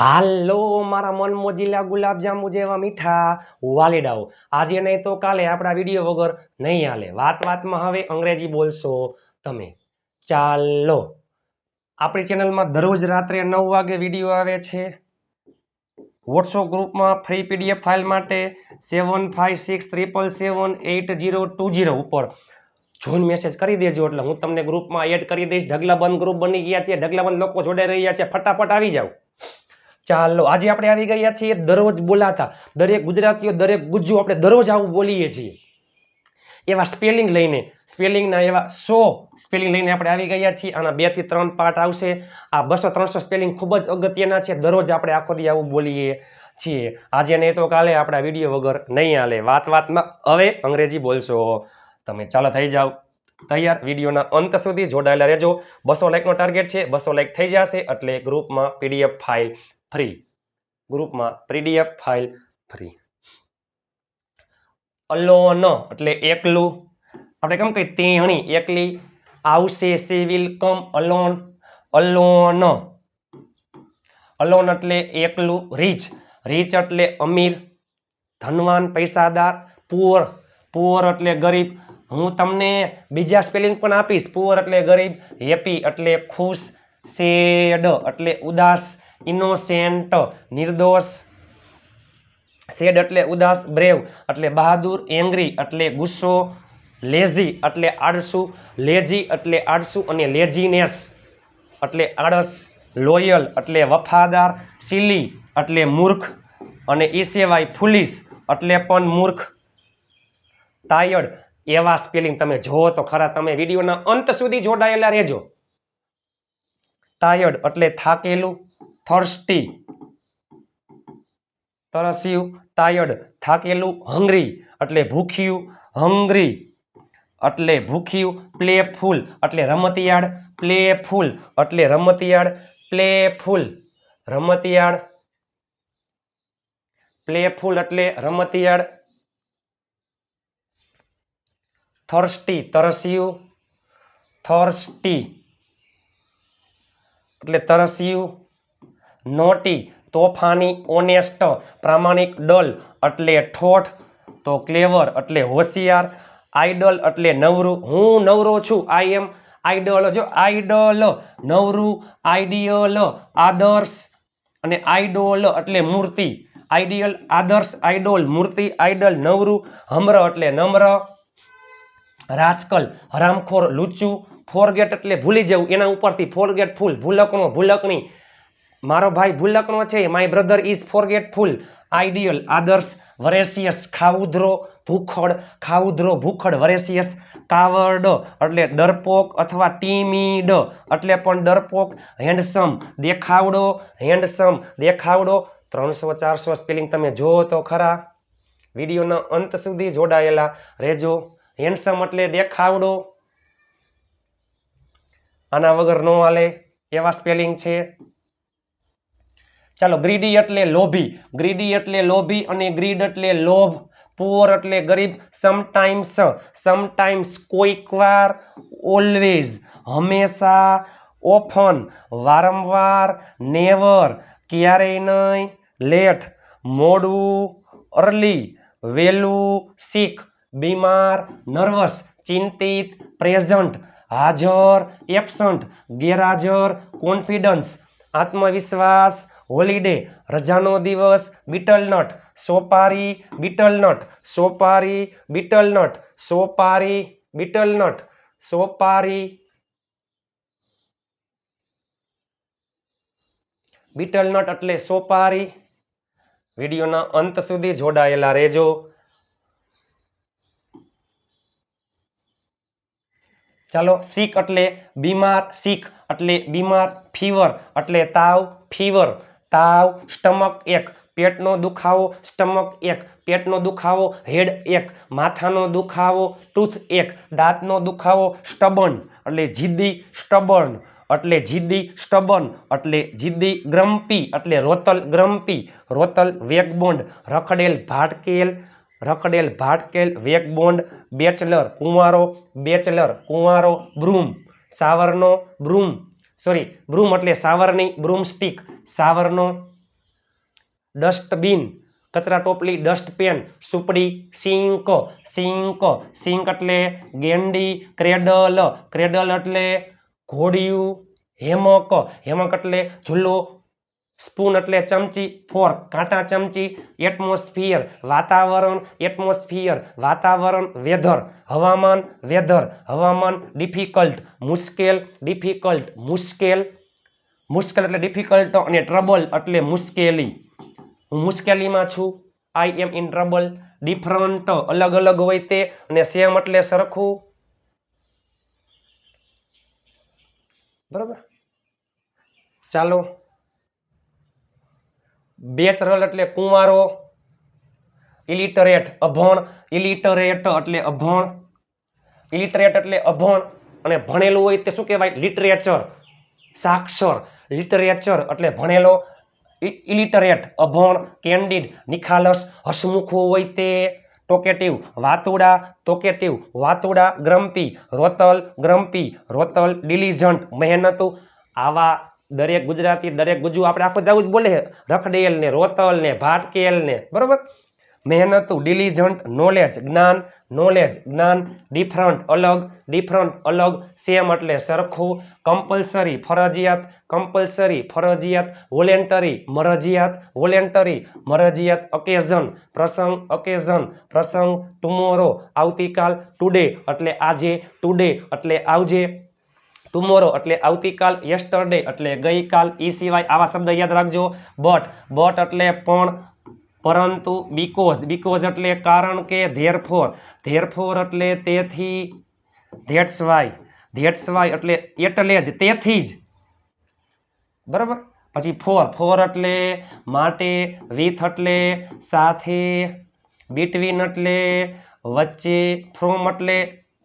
હાલો, મારા મન મોજીલા ગુલાબજાંબુ જેવા મીઠા વાલીડાઓ. આજે નહીં તો કાલે આપણા વીડિયો વગર નહીં હાલે. વાત વાતમાં હવે અંગ્રેજી બોલશો તમે. ચાલો. આપણી ચેનલમાં દરરોજ રાત્રે નવ વાગે વીડિયો આવે છે. વોટ્સઅપ ગ્રુપમાં ફ્રી પીડીએફ ફાઇલ માટે seven five six triple seven eight zero two zero ઉપર જોઈન મેસેજ કરી દેજો. એટલે હું તમને ગ્રુપમાં એડ કરી દઈશ. ઢગલાબંધ ગ્રુપ બની ગયા છે. ઢગલાબંધ લોકો જોડાઈ રહ્યા છે. ફટાફટ આવી જાઓ. ચાલો, આજે આપણે આવી ગયા છીએ દરરોજ બોલાતા. દરેક ગુજરાતીઓ, દરેક ગુજ્જુ આપણે દરરોજ આવું બોલીએ છીએ. એવા સ્પેલિંગ લઈને સ્પેલિંગના એવા સો સ્પેલિંગ લઈને આપણે આવી ગયા છીએ. આના બેથી ત્રણ પાર્ટ આવશે. આ બસો ત્રણસો સ્પેલિંગ ખૂબ જ અગત્યના છે. દરરોજ આપણે આખો દી આવું બોલીએ છીએ. આજે નહીં તો કાલે આપણા વીડિયો વગર નહીં હાલે. વાત વાતમાં હવે અંગ્રેજી બોલશો. તમે ચાલો થઈ જાઓ. તૈયાર. વિડીયોના અંત સુધી જોડાયેલા રહેજો. બસો લાઇકનો ટાર્ગેટ છે. બસો લાઇક થઈ જશે એટલે ગ્રુપમાં પીડીએફ ફાઇલ ફ્રી ગ્રુપમાં પીડીએફ ફાઇલ ફ્રી અલોન એટલે એકલું. આપણે કેમ કહીએ? તેણી એકલી. આવશે she will come alone alone alone એટલે એકલું. રીચ રીચ એટલે અમીર. ધનવાન, પૈસાદાર. પુઅર પુઅર એટલે ગરીબ. હું તમને બીજા સ્પેલિંગ પણ આપીશ. પુઅર એટલે ગરીબ. હેપી એટલે ખુશ. સેડ એટલે ઉદાસ. ઇનોસેન્ટ નિર્દોષ સેડ એટલે ઉદાસ બ્રેવ એટલે બહાદુર એંગ્રી એટલે ગુસ્સો લેઝી એટલે આળસુ લેજી એટલે આળસુ અને લેજીનેસ એટલે આળસ લોયલ એટલે વફાદાર સિલી એટલે મૂર્ખ અને એ સિવાય ફુલીસ એટલે પણ મૂર્ખ. ટાયર્ડ એવા સ્પેલિંગ તમે જુઓ તો ખરા તમે વિડીયોના અંત સુધી જોડાયેલા રહેજો. ટાયર્ડ એટલે થાકેલું થર્સ્ટી. તરસ્યું ટાયર્ડ થાકેલું, હંગ્રી, એટલે ભૂખ્યું, હંગ્રી. એટલે ભૂખ્યું, પ્લેફુલ, એટલે રમતિયાળ, પ્લેફુલ, એટલે રમતિયાળ, પ્લેફુલ. રમતિયાળ, પ્લેફુલ, એટલે રમતિયાળ. Thirsty, તરસ્યું, thirsty. એટલે તરસ્યું નોટી તોફાની ઓનેસ્ટ પ્રામાણિક ડલ એટલે ઠોઠ, તો ક્લેવર એટલે હોશિયાર, આઈડલ એટલે નવરું. હું નવરો છું, આઈ એમ આઈડલ. જો આઈડલ, નવરું, આઈડિયલ, આદર્શ અને આઈડોલ એટલે મૂર્તિ. આઈડિયલ, આદર્શ, આઈડોલ, મૂર્તિ, આઈડલ, નવરું, હમ્ર એટલે નમ્ર. રાજકલ હરામખોર, લુચ્ચું, ફોરગેટ એટલે ભૂલી જવું. એના ઉપરથી ફોરગેટ ફૂલ ભૂલકણો ભૂલકણી મારો ભાઈ ભૂલકનો છે. My brother is forgetful ideal આદર્શ વરેસિયસ ખાઉધરો, ભૂખડ. ખાઉધરો, ભૂખડ વરેસિયસ કાવડ એટલે ડરપોક અથવા ટીમીડ એટલે પણ ડરપોક. હેન્ડસમ દેખાવડો. હેન્ડસમ દેખાવડો. ત્રણસો, ચારસો સ્પેલિંગ તમે જુઓ તો ખરા. વિડીયોના અંત સુધી જોડાયેલા રહેજો. હેન્ડસમ એટલે દેખાવડો. આના વગર ન હાલે. એવા સ્પેલિંગ છે. ચાલો, ગ્રીડી એટલે લોભી. ગ્રીડી એટલે લોભી અને ગ્રીડ એટલે લોભ. પુઅર એટલે ગરીબ. સમટાઈમ્સ સમટાઈમ્સ કોઈક વાર ઓલવેઝ હંમેશા ઓફન વારંવાર નેવર ક્યારેય નહીં. લેટ મોડું અર્લી વહેલું શીખ બીમાર નર્વસ ચિંતિત પ્રેઝન્ટ હાજર એબસન્ટ ગેરહાજર કોન્ફિડન્સ આત્મવિશ્વાસ હોલિડે, રજાનો દિવસ બીટલનટ સોપારી બીટલનટ સોપારી બીટલનટ સોપારી બીટલનટ સોપારી બીટલનટ એટલે સોપારી. વિડીયોના અંત સુધી જોડાયેલા રહેજો. ચાલો, શીખ એટલે બીમાર, શીખ એટલે બીમાર, ફીવર એટલે તાવ, ફીવર. તાવ, સ્ટમક એક, પેટનો દુખાવો, સ્ટમક એક, પેટનો દુખાવો, હેડ એક, માથાનો દુખાવો, ટૂથ એક, દાંતનો દુખાવો, સ્ટબન, એટલે જીદ્દી સ્ટબર્ન એટલે જીદ્દી સ્ટબન, એટલે જીદ્દી ગ્રમ્પી એટલે રોતલ ગ્રમ્પી રોતલ વેગબોન્ડ, રખડેલ ભાટકેલ રખડેલ ભાટકેલ વેગબોન્ડ, બેચલર કુંવારો બેચલર કુંવારો, બ્રૂમ, સાવરનો બ્રૂમ. સોરી બ્રૂમ એટલે સાવરની બ્રૂમ સ્ટીક સાવરનો ડસ્ટબિન કચરા ટોપલી ડસ્ટપેન સુપડી, સિંક. સિંક સિંક એટલે ગેંડી, ક્રેડલ. ક્રેડલ એટલે ઘોડિયું, હેમક. હેમક એટલે ઝૂલો સ્પૂન એટલે ચમચી, ફોર્ક, કાંટા ચમચી, એટમોસ્ફિયર, વાતાવરણ એટમોસ્ફિયર, વાતાવરણ, વેધર, હવામાન વેધર, હવામાન, ડિફિકલ્ટ, મુશ્કેલ ડિફિકલ્ટ, મુશ્કેલ. મુશ્કેલ એટલે ડિફિકલ્ટ અને ટ્રબલ એટલે મુશ્કેલી. હું મુશ્કેલીમાં છું. I am in trouble different અલગ અલગ હોય તે અને સેમ એટલે સરખું. બરાબર? ચાલો. બેચરલ એટલે કુંવારો ઇલિટરેટ અભણ ઇલિટરેટ એટલે અભણ ઇલિટરેટ એટલે અભણ, અને ભણેલું હોય તે શું કહેવાય? લિટરેચર સાક્ષર લિટરેચર એટલે ભણેલો ઇલિટરેટ અભણ કેન્ડિડ નિખાલસ, હસમુખો હોય તે, ટોકેટિવ, વાતુડા ટોકેટિવ, વાતુડા ગ્રમ્પી રોતલ ગ્રમ્પી રોતલ ડિલિજન્ટ મહેનતુ, આવા દરેક ગુજરાતી, દરેક ગુજુ આપણે આખો જ બોલે રખડેલ ને રોતલ ને ભાટકેલ ને બરોબર? મહેનતુ ડિલિજન્ટ નોલેજ જ્ઞાન નોલેજ જ્ઞાન ડિફરન્ટ અલગ ડિફરન્ટ અલગ સેમ એટલે સરખું કમ્પલસરી ફરજિયાત કમ્પલસરી ફરજિયાત વોલેન્ટરી મરજિયાત વોલેન્ટરી મરજિયાત ઓકેઝન પ્રસંગ ઓકેઝન પ્રસંગ ટુમોરો આવતીકાલ ટુડે એટલે આજે ટુડે એટલે આવજે. ટુમોરો એટલે આવતીકાલ યસ્ટરડે એટલે ગઈકાલ એ સિવાય આવા શબ્દ યાદ રાખજો. બટ બટ એટલે પણ, પરંતુ બીકોઝ બીકોઝ એટલે કારણ કે ધેરફોર ધેરફોર એટલે તેથી ધેટ્સ વાય ધેટ્સ વાય એટલે એટલે જ, તેથી જ. બરાબર? પછી ફોર ફોર એટલે માટે વિથ એટલે, સાથે બિટવીન એટલે, વચ્ચે ફ્રોમ એટલે,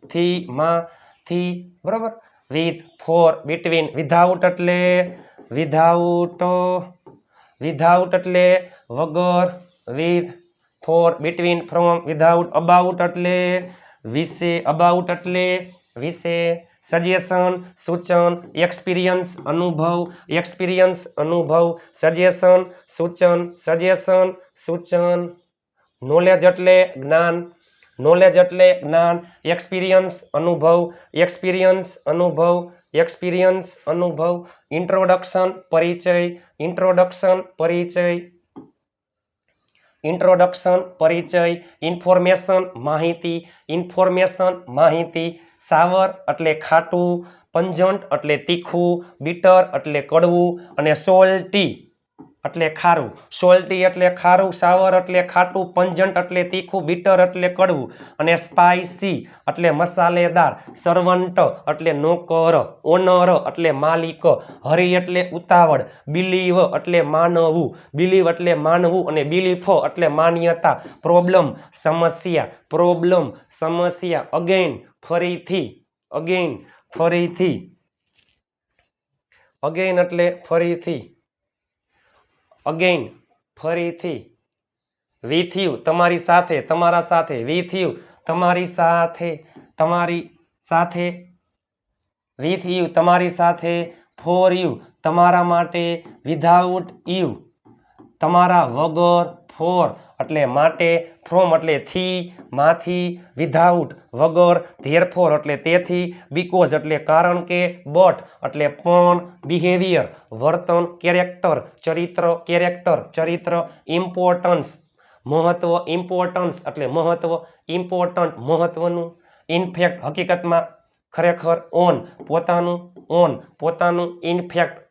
થી, માં, થી. બરાબર? વિથ ફોર બિટવીન વિધાઉટ એટલે વિધાઉટ વિધાઉટ એટલે વગર with for between from without about એટલે વિશે અબાઉટ એટલે વિશે સજેશન સૂચન એક્સપિરિયન્સ અનુભવ એક્સપિરિયન્સ અનુભવ સજેશન સૂચન સજેશન સૂચન નોલેજ એટલે જ્ઞાન નોલેજ એટલે જ્ઞાન એક્સપિરિયન્સ અનુભવ એક્સપિરિયન્સ અનુભવ એક્સપિરિયન્સ અનુભવ ઇન્ટ્રોડક્શન પરિચય ઇન્ટ્રોડક્શન પરિચય ઇન્ટ્રોડક્શન પરિચય ઇન્ફોર્મેશન માહિતી ઇન્ફોર્મેશન માહિતી, સાવર એટલે ખાટું, પંજન્ટ એટલે તીખું બીટર એટલે કડવું, અને સોલ્ટી એટલે ખારું. સોલ્ટી એટલે ખારું, સાવર એટલે ખાટું, પંજન્ટ એટલે તીખું બીટર એટલે કડવું અને સ્પાઇસી એટલે મસાલેદાર. સર્વન્ટ એટલે નોકર, ઓનર એટલે માલિક, હરી એટલે ઉતાવળ બિલીવ એટલે માનવું બિલીવ એટલે માનવું અને બિલીફો એટલે માન્યતા. પ્રોબ્લમ સમસ્યા પ્રોબ્લેમ સમસ્યા અગેન ફરીથી અગેન ફરીથી. અગેન એટલે ફરીથી. અગેન ફરીથી. વિથ યુ તમારી સાથે, તમારા સાથે. વિથ યુ તમારી સાથે તમારી સાથે. વિથ યુ તમારી સાથે. ફોર યુ તમારા માટે વિધાઉટ યુ તમારા વગર ફોર એટલે માટે ફ્રોમ એટલે થી, માંથી વિધાઉટ વગર ધેરફોર એટલે તેથી બીકોઝ એટલે કારણ કે બટ એટલે પણ બિહેવિયર વર્તન કેરેક્ટર ચરિત્ર કેરેક્ટર ચરિત્ર ઇમ્પોર્ટન્સ મહત્વ ઇમ્પોર્ટન્સ એટલે મહત્વ ઇમ્પોર્ટન્ટ મહત્વનું. ઇનફેક્ટ હકીકતમાં ખરેખર ઓન પોતાનું ઓન પોતાનું ઇનફેક્ટ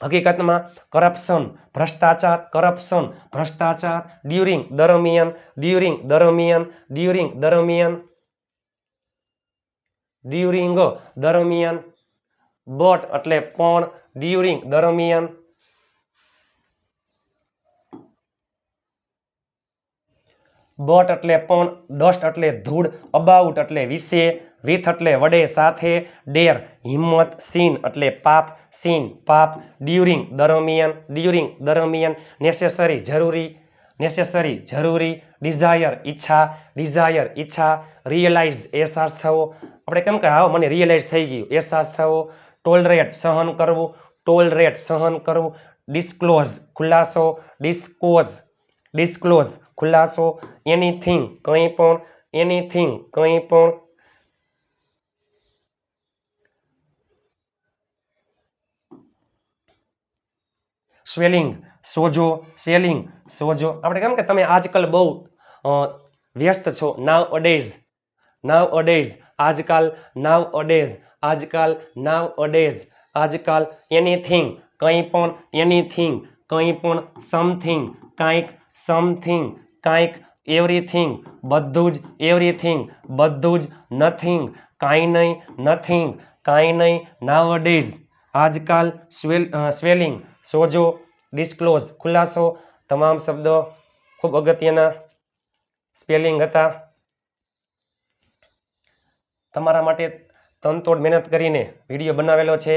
હકીકતમાં કરપ્શન ભ્રષ્ટાચાર કરપ્શન ભ્રષ્ટાચાર ડ્યુરિંગ દરમિયાન ડ્યુરિંગ દરમિયાન ડ્યુરિંગ દરમિયાન ડ્યુરિંગ દરમિયાન બટ એટલે પણ ડ્યુરિંગ દરમિયાન બટ એટલે પણ ડસ્ટ એટલે ધૂળ અબાઉટ એટલે વિશે વિથ એટલે વડે સાથે ડેર, હિંમત, સીન એટલે પાપ, સીન, પાપ, ડ્યુરિંગ દરમિયાન ડ્યુરિંગ દરમિયાન, નેસેસરી, જરૂરી નેસેસરી, જરૂરી, ડિઝાયર, ઈચ્છા ડિઝાયર, ઈચ્છા, રિયલાઇઝ અહેસાસ થવો. આપણે કેમ કે, હા, મને રિયલાઇઝ થઈ ગયું અહેસાસ થવો. ટોલરેટ સહન કરવું, ટોલરેટ સહન કરવું. ડિસ્ક્લોઝ ખુલાસો, ડિસ્કોઝ, ડિસ્ક્લોઝ ખુલાસો. એનીથિંગ કંઈ પણ, એનીથિંગ કંઈ પણ સ્વેલિંગ સોજો સ્વેલિંગ સોજો. આપણે કેમ કે તમે આજકાલ બહુ અ, વ્યસ્ત છો. નાવ અડેઝ નાવ અડેઝ આજકાલ નાવ અડેઝ આજકાલ નાવ અડેઝ આજકાલ એનીથિંગ કંઈ પણ એનીથિંગ કંઈ પણ સમથિંગ કાંઈક સમથિંગ કાંઈક એવરીથિંગ બધું જ એવરીથિંગ બધું જ નથિંગ કાંઈ નહીં નથિંગ કાંઈ નહીં નાવ અડેઝ આજકાલ સ્વેલ અ, સ્વેલિંગ સોજો ડિસ્ક્લોઝ ખુલાસો, તમામ શબ્દો ખૂબ અગત્યના સ્પેલિંગ હતા. તમારા માટે તનતોડ મહેનત કરીને વીડિયો બનાવેલો છે.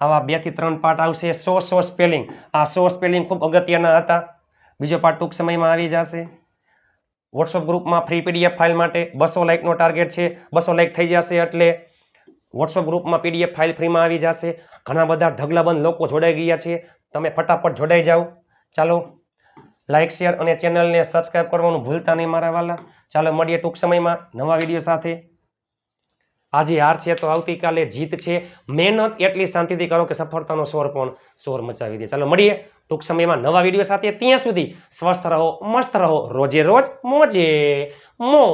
આવા બેથી ત્રણ પાર્ટ આવશે. સો સો સ્પેલિંગ આ સો સ્પેલિંગ ખૂબ અગત્યના હતા. બીજો પાર્ટ ટૂંક સમયમાં આવી જશે. વોટ્સઅપ ગ્રુપમાં ફ્રી પીડીએફ ફાઇલ માટે બસો લાઇકનો ટાર્ગેટ છે. બસો લાઇક થઈ જશે એટલે વોટ્સઅપ ગ્રુપમાં પીડીએફ ફાઇલ ફ્રીમાં આવી જશે. ઘણા બધા ઢગલાબંધ લોકો જોડાઈ ગયા છે. તમે ફટાફટ જોડાઈ જાઓ. ચાલો લાઇક શેર અને ચેનલને સબસ્ક્રાઈબ કરવાનું ભૂલતા નહીં મારા વાલા. ચાલો, મળીએ ટૂંક સમયમાં નવા વીડિયો સાથે. આજે હાર છે તો આવતીકાલે જીત છે. મહેનત એટલી શાંતિથી કરો કે સફળતાનો શોર પણ શોર મચાવી દે. ચાલો, મળીએ ટૂંક સમયમાં નવા વીડિયો સાથે. ત્યાં સુધી સ્વસ્થ રહો, મસ્ત રહો. રોજે રોજ મોજે મો